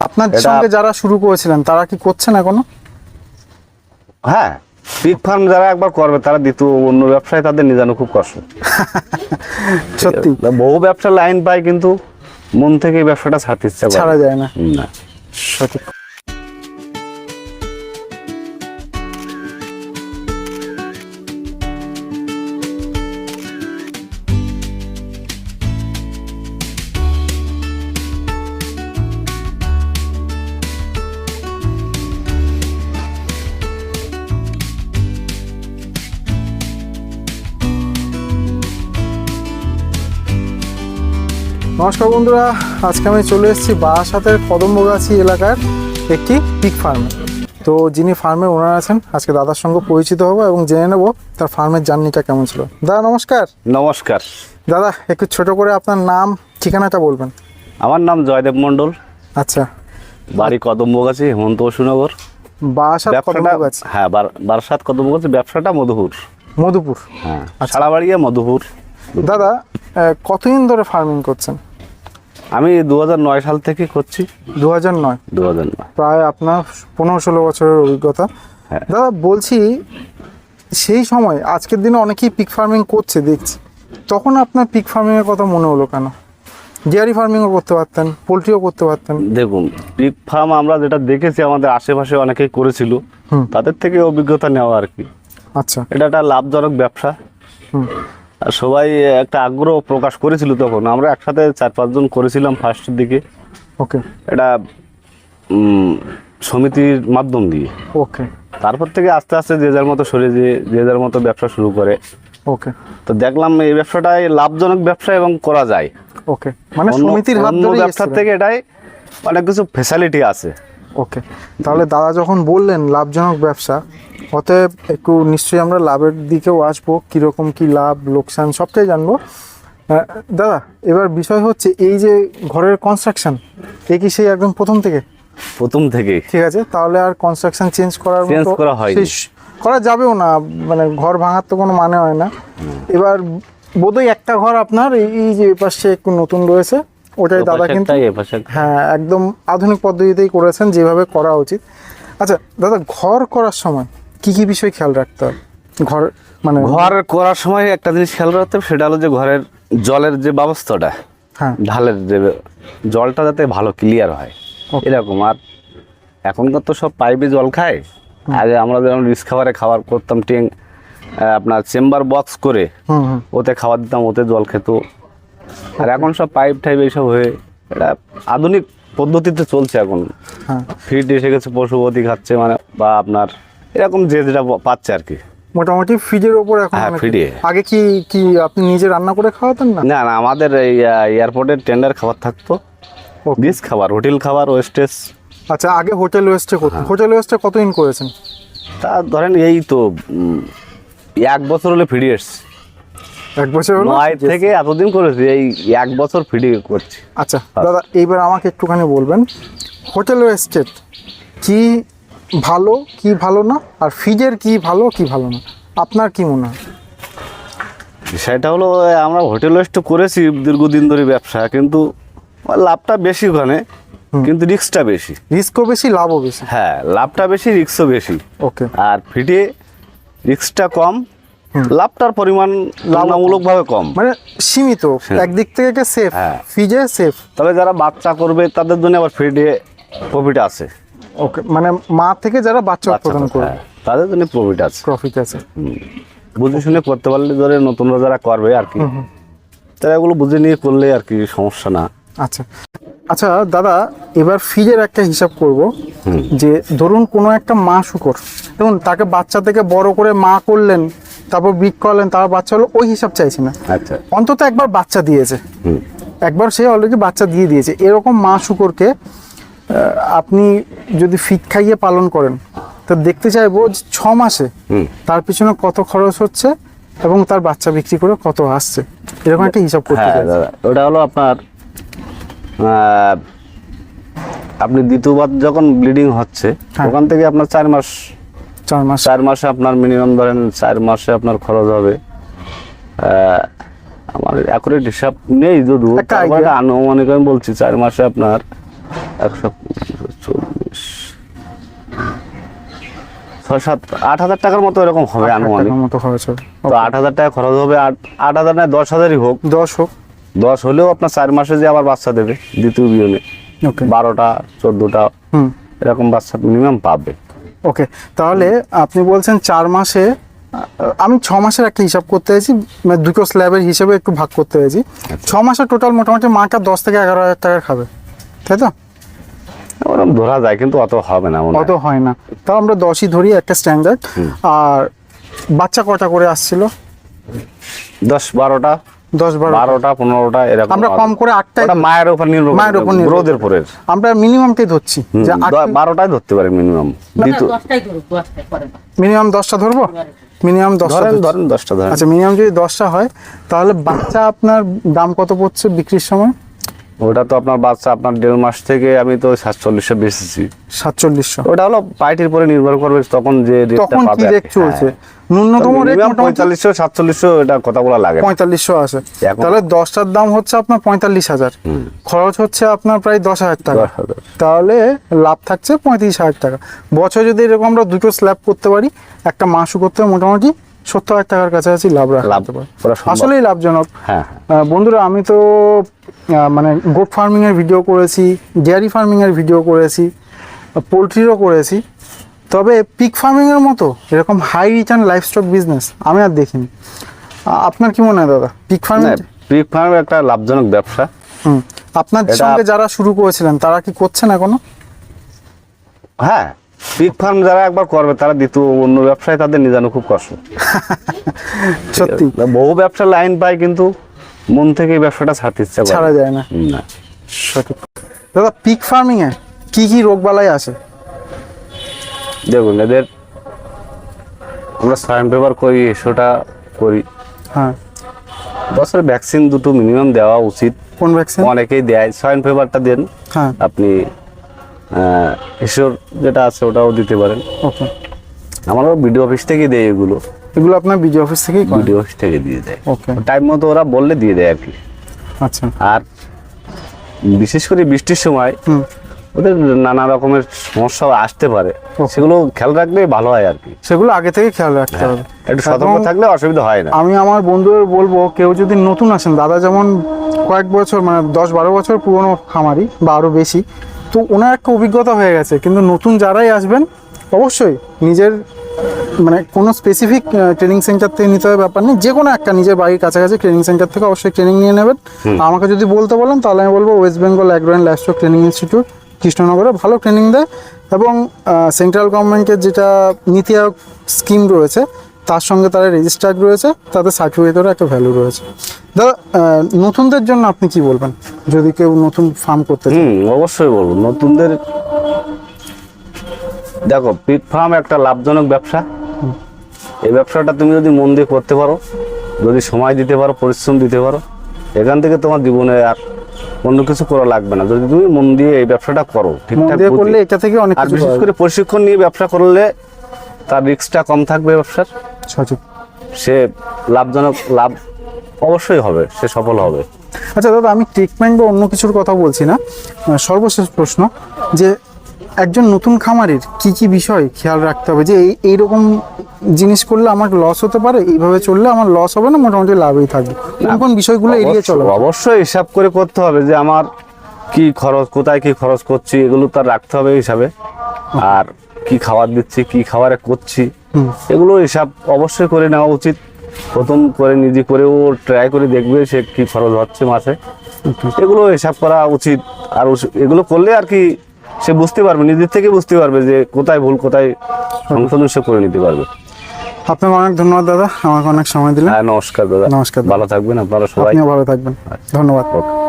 আপনার সঙ্গে যারা শুরু করেছিলেন তারা কি করছেন এখনও? হ্যাঁ পিক ফার্ম যারা একবার করবে তারা দ্বিতীয় অন্য ব্যবসায় তাদের নিজানো খুব কষ্ট। সত্যি। বহু ব্যবসা লাইন পায় কিন্তু মন থেকে এই ব্যবসাটা ছাড়তে ইচ্ছা ছাড়া যায় না। না। সঠিক। নমস্কার বন্ধুরা আজকে আমি চলে এসেছি বারাসাতের কদম্বগাছি এলাকার একটি পিক ফার্মে তো যিনি ফার্মের ওনার আছেন আজকে দাদার সঙ্গে পরিচিত হব এবং জেনে নেব তার ফার্মের জার্নিটা কেমন ছিল। দাদা নমস্কার। নমস্কার। দাদা একটু ছোট করে আপনার নাম ঠিকানাটা বলবেন। আমার নাম জয়দেব মণ্ডল। আচ্ছা। বাড়ি কদম্বগাছি হেমন্ত বসুনগর। বারাসাত কদম্বগাছি? হ্যাঁ বারাসাত কদম্বগাছি ব্যবসাটা মধুপুর। মধুপুর। হ্যাঁ সারাবাড়িয়া মধুপুর। দাদা কতদিন ধরে ফার্মিং করছেন? আমি দু সাল থেকে করছি। দু হাজার নয়? দু হাজার নয়। প্রায় আপনার পনেরো ষোলো বছরের অভিজ্ঞতা। হ্যাঁ। দাদা বলছি সেই সময় আজকের দিনে অনেকেই পিক ফার্মিং করছে দেখছি। তখন আপনার পিক ফার্মিংয়ের কথা মনে হলো কেন? ডেয়ারি ফার্মিংও করতে পারতেন পোলট্রিও করতে পারতেন। দেখুন পিক ফার্ম আমরা যেটা দেখেছি আমাদের আশেপাশে অনেকেই করেছিল। তাদের থেকে অভিজ্ঞতা নেওয়া আর কি। আচ্ছা। এটা একটা লাভজনক ব্যবসা। সবাই একটা আগ্রহ প্রকাশ করেছিল তখন। আমরা একসাথে চার পাঁচজন করেছিলাম ফার্স্টের দিকে। ওকে এটা সমিতির মাধ্যম দিয়ে। ওকে তারপর থেকে আস্তে আস্তে যে যার মতো সরে যে যে যার মতো ব্যবসা শুরু করে। ওকে তো দেখলাম এই ব্যবসাটাই লাভজনক ব্যবসা এবং করা যায়। ওকে মানে সমিতির অন্য ব্যবসার থেকে এটাই অনেক কিছু ফেসিলিটি আছে। ওকে তাহলে দাদা যখন বললেন লাভজনক ব্যবসা অতএব একটু নিশ্চয়ই আমরা লাভের দিকেও আসব কীরকম কি লাভ লোকসান সবটাই জানব। দাদা এবার বিষয় হচ্ছে এই যে ঘরের কনস্ট্রাকশন এ কি সেই একদম প্রথম থেকে? প্রথম থেকে। ঠিক আছে তাহলে আর কনস্ট্রাকশন চেঞ্জ করার করা। সেই- করা যাবেও না মানে ঘর ভাঙার তো কোনো মানে হয় না। এবার বোধহয় একটা ঘর আপনার এই- এই যে পাশে একটু নতুন রয়েছে ওটাই দাদা কিন্তু হ্যাঁ একদম আধুনিক পদ্ধতিতেই করেছেন যেভাবে করা উচিত। আচ্ছা দাদা ঘর করার সময় কি কি বিষয় খেয়াল রাখতে হয়? ঘর মানে ঘর করার সময় একটা জিনিস খেয়াল রাখতে হবে সেটা হলো যে ঘরের জলের যে ব্যবস্থাটা হ্যাঁ। ঢালের যে জলটা যাতে ভালো ক্লিয়ার হয় এরকম। আর এখনকার তো সব পাইপে জল খায়। আগে আমরা যেমন রিস খাবারে খাবার করতাম টিং আপনার চেম্বার বক্স করে ওতে খাবার দিতাম ওতে জল খেত। আর এখন সব পাইপ টাইপ এইসব হয়ে এটা আধুনিক পদ্ধতিতে চলছে এখন। হ্যাঁ। ফিট এসে গেছে পশুপতি খাচ্ছে মানে বা আপনার এরকম যে যেটা পাচ্ছে আর কি। মোটামুটি ফ্রিজের ওপর এখন হ্যাঁ, আগে কি কি আপনি নিজে রান্না করে খাওয়াতেন না? না না আমাদের এই এয়ারপোর্টের টেন্ডার খাবার থাকতো. বিষ খাবার হোটেল খাবার ওয়েস্টেজ আচ্ছা আগে হোটেল ওয়েস্টে হ্যাঁ। করতেন হোটেল ওয়েস্টে কতদিন করেছেন? তা ধরেন এই তো এক বছর হলে ফিরে এসছি। এক বছর হলো? নয় থেকে এতদিন করেছি এই এক বছর ফিরে করছি। আচ্ছা দাদা এইবার আমাকে একটুখানি বলবেন হোটেল ওয়েস্টেড কি ভালো কি ভালো না? আর ফ্রিজের কি ভালো কি ভালো না? আপনার কি মনে হয়? সেটা হলো আমরা হোটেল ওয়েস্ট করেছি দীর্ঘদিন ধরে ব্যবসা কিন্তু লাভটা বেশি ওখানে কিন্তু রিস্কটা বেশি। রিস্কও বেশি লাভও বেশি? হ্যাঁ লাভটা বেশি রিস্কও বেশি। ওকে। আর ফিটে রিস্কটা কম লাভটার পরিমাণ তুলনামূলকভাবে কম। মানে সীমিত একদিক থেকে সেফ হ্যাঁ। ফ্রিজে সেফ তবে যারা বাচ্চা করবে তাদের জন্য আবার ফিটে প্রফিট আছে। ওকে মানে মা থেকে যারা বাচ্চা উৎপাদন হ্যাঁ, তাদের জন্য প্রফিট আছে। প্রফিট আছে। বুঝে শুনে করতে পারলে ধরে নতুনরা যারা করবে আর কি। তারা এগুলো বুঝে নিয়ে করলে আর কি সমস্যা না। আচ্ছা। আচ্ছা দাদা এবার ফ্রিজের একটা হিসাব করব যে ধরুন কোনো একটা মা শুকর দেখুন তাকে বাচ্চা থেকে বড় করে মা করলেন তারপর বিক করলেন তারপর বাচ্চা হলো ওই হিসাব চাইছি না। আচ্ছা। অন্তত একবার বাচ্চা দিয়েছে। একবার সে অলরেডি বাচ্চা দিয়ে দিয়েছে। এরকম মা শুকরকে আপনি যদি ফিট খাইয়ে পালন করেন তো দেখতে চাইব যে ছ মাসে তার পিছনে কত খরচ হচ্ছে এবং তার বাচ্চা বিক্রি করে কত আসছে। এরকম একটা হিসাব করতে হ্যাঁ দাদা ওটা হলো আপনার আপনি দ্বিতীয়বার যখন ব্লিডিং হচ্ছে হ্যাঁ। ওখান থেকে আপনার চার মাস চার মাস। চার মাসে আপনার মিনিমাম ধরেন চার মাসে আপনার খরচ হবে। আমার অ্যাকুরেট হিসাব নেই যদিও আনুমানিক আমি বলছি চার মাসে আপনার একশো চল্লিশ ছয় সাত আট হাজার টাকার মতো এরকম হবে আনুমানিক। মতো খরচ হবে তো আট হাজার টাকা খরচ হবে আট আট হাজার নয় দশ হাজারই হোক। দশ হোক। দশ হলেও আপনার চার মাসে যে আবার বাচ্চা দেবে দ্বিতীয় বিয়নে। ওকে বারোটা চোদ্দোটা এরকম বাচ্চা মিনিমাম পাবে। ওকে তাহলে আপনি বলছেন চার মাসে আমি ছ মাসের একটা হিসাব করতে চাইছি মানে দুটো স্ল্যাবের হিসেবে একটু ভাগ করতে চাইছি। ছ মাসে টোটাল মোটামুটি মাটা দশ থেকে এগারো হাজার টাকা খাবে তাই তো? ওরকম ধরা যায় কিন্তু অত হবে না অত হয় না। তাও আমরা দশই ধরি একটা স্ট্যান্ডার্ড আর বাচ্চা কটা করে আসছিল? দশ বারোটা দশ বারো বারোটা পনেরোটা এরকম আমরা কম করে আটটাই ওটা মায়ের উপর নির্ভর মায়ের উপর নির্ভর গ্রোথের পরে আমরা মিনিমামটাই ধরছি। যে বারোটায় ধরতে পারে মিনিমাম। মিনিমাম দশটা ধরবো? মিনিমাম দশটা ধরেন ধরেন দশটা ধরেন। আচ্ছা মিনিমাম যদি দশটা হয় তাহলে বাচ্চা আপনার দাম কত পড়ছে বিক্রির সময়? ওটা তো আপনার বাচ্চা আপনার দেড় মাস থেকে আমি তো সাতচল্লিশশো বেচেছি। সাতচল্লিশশো? ওটা হলো পাইটির পরে নির্ভর করবে তখন যে তখন পাবে কি। রেট চলছে? হ্যাঁ। ন্যূনতম রেট পঁয়তাল্লিশশো সাতচল্লিশশো এটা কথা বলা লাগে। পঁয়তাল্লিশশো আছে। তাহলে দশটার দাম হচ্ছে আপনার পঁয়তাল্লিশ হাজার। খরচ হচ্ছে আপনার প্রায় দশ হাজার টাকা। তাহলে লাভ থাকছে পঁয়ত্রিশ হাজার টাকা। বছর যদি এরকম আমরা দুটো স্ল্যাব করতে পারি একটা মাসও করতে মোটামুটি সত্তর হাজার টাকার কাছাকাছি লাভ লাভ আসলেই লাভজনক। হ্যাঁ বন্ধুরা আমি তো মানে গোট ফার্মিং এর ভিডিও করেছি ডেয়ারি ফার্মিং এর ভিডিও করেছি পোলট্রিরও করেছি। তবে পিক ফার্মিং এর মতো এরকম হাই রিটার্ন লাইফস্টক বিজনেস আমি আর দেখিনি। আপনার কি মনে হয় দাদা? পিক ফার্মিং পিক ফার্ম একটা লাভজনক ব্যবসা। হুম আপনার সঙ্গে যারা শুরু করেছিলেন তারা কি করছেন এখনও? হ্যাঁ পিক ফার্ম যারা একবার করবে তারা দ্বিতীয় অন্য ব্যবসায় তাদের নিজানো খুব কষ্ট। সত্যি। বহু ব্যবসার লাইন পায় কিন্তু মন থেকে ব্যবসাটা ছাড়তে ইচ্ছা করে ছাড়া যায় না। না। সঠিক। দাদা পিক ফার্মিং এ কি কি রোগ বালাই আছে? দেখুন এদের আমরা সাইন পেপার করি সেটা করি। হ্যাঁ। বছরে ভ্যাকসিন দুটো মিনিমাম দেওয়া উচিত। কোন ভ্যাকসিন অনেকেই দেয়। সয়েন পেপারটা দেন। হ্যাঁ। আপনি ঈশ্বর যেটা আছে ওটাও দিতে পারেন। ওকে। আমারও বিডিও অফিস থেকে দেয় এগুলো। এগুলো আপনার বিডিও অফিস থেকেই বিডিও অফিস থেকে দিয়ে দেয়। ওকে। টাইম মতো ওরা বললে দিয়ে দেয় আর কি। আচ্ছা। আর বিশেষ করে বৃষ্টির সময় ওদের নানা রকমের সমস্যা আসতে পারে। সেগুলো খেয়াল রাখলে ভালো হয় আর কি। সেগুলো আগে থেকে খেয়াল রাখতে হবে। একটু সতর্ক থাকলে অসুবিধা হয় না। আমি আমার বন্ধুদের বলব কেউ যদি নতুন আসেন দাদা যেমন কয়েক বছর মানে দশ বারো বছর পুরনো খামারি বা আরও বেশি তো ওনার একটা অভিজ্ঞতা হয়ে গেছে। কিন্তু নতুন যারাই আসবেন অবশ্যই নিজের মানে কোনো স্পেসিফিক ট্রেনিং সেন্টার থেকে নিতে হবে ব্যাপার নেই। যে কোনো একটা নিজের বাড়ির কাছাকাছি ট্রেনিং সেন্টার থেকে অবশ্যই ট্রেনিং নিয়ে নেবেন। আমাকে যদি বলতে বলেন তাহলে আমি বলব West Bengal agro and training institute কৃষ্ণনগরে ভালো ট্রেনিং দেয়। এবং সেন্ট্রাল গভর্নমেন্টের যেটা নীতি আয়োগ স্কিম রয়েছে তার সঙ্গে তারা রেজিস্টার্ড রয়েছে তাদের সার্টিফিকেটেরও একটা ভ্যালু রয়েছে। দাদা নতুনদের জন্য আপনি কি বলবেন? যদি কেউ নতুন ফার্ম করতে হুম অবশ্যই বলব। নতুনদের দেখো পিক ফার্ম একটা লাভজনক ব্যবসা। এই ব্যবসাটা তুমি যদি মন দিয়ে করতে পারো যদি সময় দিতে পারো পরিশ্রম দিতে পারো এখান থেকে তোমার জীবনে আর অন্য কিছু করা লাগবে না। যদি তুমি মন দিয়ে এই ব্যবসাটা করো ঠিকঠাক দিয়ে করলে এটা থেকে অনেক আর বিশেষ করে প্রশিক্ষণ নিয়ে ব্যবসা করলে তার রিস্কটা কম থাকবে ব্যবসার। সে লাভজনক লাভ অবশ্যই হবে সে সফল হবে। আচ্ছা দাদা আমি ট্রিটমেন্ট বা অন্য কিছুর কথা বলছি না। সর্বশেষ প্রশ্ন যে একজন নতুন খামারির কি কি বিষয় খেয়াল রাখতে হবে? যে এই এইরকম জিনিস করলে আমার লস হতে পারে এইভাবে চললে আমার লস হবে না মোটামুটি লাভই থাকবে। কোন কোন বিষয়গুলো এড়িয়ে চলো? অবশ্যই হিসাব করে করতে হবে যে আমার কি খরচ কোথায় কি খরচ করছি এগুলো তার রাখতে হবে হিসাবে। আর কি খাবার দিচ্ছি কি খাবারে করছি এগুলো হিসাব অবশ্যই করে নেওয়া উচিত। প্রথম করে নিজে করেও ট্রাই করে দেখবে সে কি খরচ হচ্ছে মাসে। এগুলো হিসাব করা উচিত। আর এগুলো করলে আর কি সে বুঝতে পারবে নিজের থেকে বুঝতে পারবে যে কোথায় ভুল কোথায় সংশোধন সে করে নিতে পারবে। আপনাকে অনেক ধন্যবাদ দাদা। আমাকে অনেক সময় দিলেন। হ্যাঁ নমস্কার দাদা। নমস্কার। ভালো থাকবেন আপনারা সবাই। ভালো থাকবেন। ধন্যবাদ। ওকে।